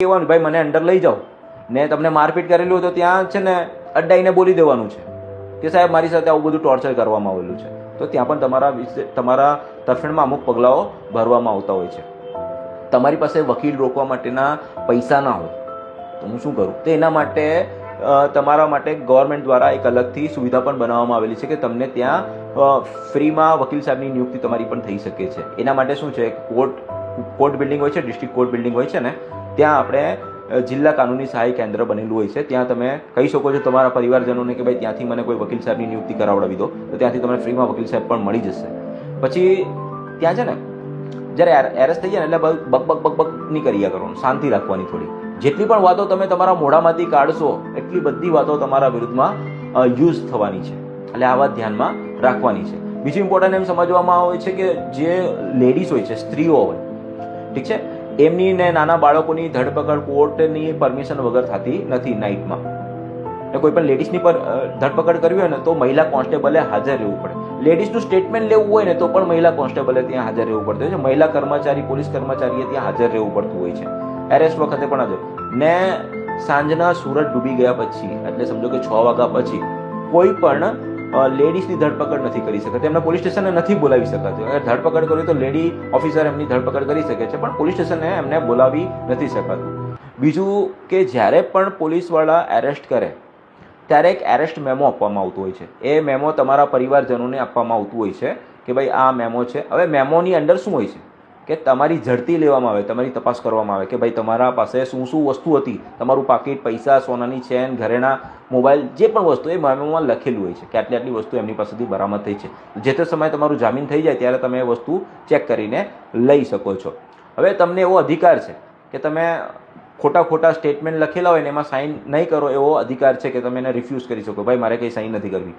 કહેવાનું ભાઈ મને અંડર લઈ જાઓ. ને તમને મારપીટ કરેલું હોય તો ત્યાં છે ને અડ્ડાઈને બોલી દેવાનું છે. કે સાહેબ, મારી સાથે આવું બધું ટોર્ચર કરવામાં આવેલું છે. તો ત્યાં પણ તમારા વિશે, તમારા તરફેણમાં અમુક પગલાઓ ભરવામાં આવતા હોય છે. તમારી પાસે વકીલ રોકવા માટેના પૈસા ના હોય, તો હું શું કરું? તો એના માટે તમારા માટે ગવર્મેન્ટ દ્વારા એક અલગથી સુવિધા પણ બનાવવામાં આવેલી છે કે તમને ત્યાં ફ્રીમાં વકીલ સાહેબની નિયુક્તિ તમારી પણ થઈ શકે છે. એના માટે શું છે કોર્ટ કોર્ટ બિલ્ડિંગ હોય છે ડિસ્ટ્રિક્ટ કોર્ટ બિલ્ડિંગ હોય છે ને ત્યાં આપણે જિલ્લા કાનૂની સહાય કેન્દ્ર બનેલું હોય છે. ત્યાં તમે કહી શકો છો તમારા પરિવારજનોને કે ભાઈ, ત્યાંથી મને કોઈ વકીલ સાહેબની નિયુક્તિ કરાવડાવી દો, તો ત્યાંથી તમને ફ્રીમાં વકીલ સાહેબ પણ મળી જશે. પછી, ત્યાં છે ને, જ્યારે એરેસ્ટ થઈ જાય ને એટલે બક બક બક બગ નહીં કર્યા કરવાનું, શાંતિ રાખવાની થોડી. જેટલી પણ વાતો તમે તમારા મોઢામાંથી કાઢશો, એટલી બધી વાતો તમારા વિરુદ્ધમાં યુઝ થવાની છે. એટલે આ વાત ધ્યાનમાં રાખવાની છે. બીજું ઇમ્પોર્ટન્ટ એમ સમજવામાં આવે છે કે જે લેડીઝ હોય છે, સ્ત્રીઓ હોય, ઠીક છે? એમની ને નાના બાળકોની ધરપકડ કોર્ટની પરમિશન વગર થતી નથી નાઇટમાં. ને કોઈ પણ લેડીઝની પર ધરપકડ કરવી હોય ને તો મહિલા કોન્સ્ટેબલે હાજર રહેવું પડે. લેડીઝનું સ્ટેટમેન્ટ લેવું હોય ને તો પણ મહિલા કોન્સ્ટેબલે ત્યાં હાજર રહેવું પડતું હોય છે. મહિલા કર્મચારી, પોલીસ કર્મચારીએ ત્યાં હાજર રહેવું પડતું હોય છે. એરેસ્ટ વખતે પણ હાજર. ને સાંજના સૂરજ ડૂબી ગયા પછી, એટલે સમજો કે છ વાગ્યા પછી, કોઈ પણ લેડીઝની ધરપકડ નથી કરી શકતી. એમને પોલીસ સ્ટેશને નથી બોલાવી શકાતું. અગર ધરપકડ કરી તો લેડી ઓફિસર એમની ધરપકડ કરી શકે છે, પણ પોલીસ સ્ટેશને એમને બોલાવી નથી શકાતું. બીજું કે જ્યારે પણ પોલીસવાળા એરેસ્ટ કરે, ત્યારે એક એરેસ્ટ મેમો આપવામાં આવતો હોય છે. એ મેમો તમારા પરિવારજનોને આપવામાં આવતું હોય છે કે ભાઈ આ મેમો છે. હવે મેમોની અંદર શું હોય છે? કે તમારી ઝડપી લેવામાં આવે, તમારી તપાસ કરવામાં આવે કે ભાઈ તમારા પાસે શું શું વસ્તુ હતી? તમારું પાકીટ, પૈસા, સોનાની ચેન, ઘરેણા, મોબાઈલ, જે પણ વસ્તુ એ મામલામાં લખેલું હોય છે કે આટલી આટલી વસ્તુ એમની પાસેથી બરામદ થઈ છે. જે તે સમયે તમારું જામીન થઈ જાય ત્યારે તમે એ વસ્તુ ચેક કરીને લઈ શકો છો. હવે તમને એવો અધિકાર છે કે તમે ખોટા ખોટા સ્ટેટમેન્ટ લખેલા હોય ને એમાં સાઇન નહીં કરો એવો અધિકાર છે કે તમે એને રિફ્યુઝ કરી શકો. ભાઈ, મારે કંઈ સાઇન નથી કરવી.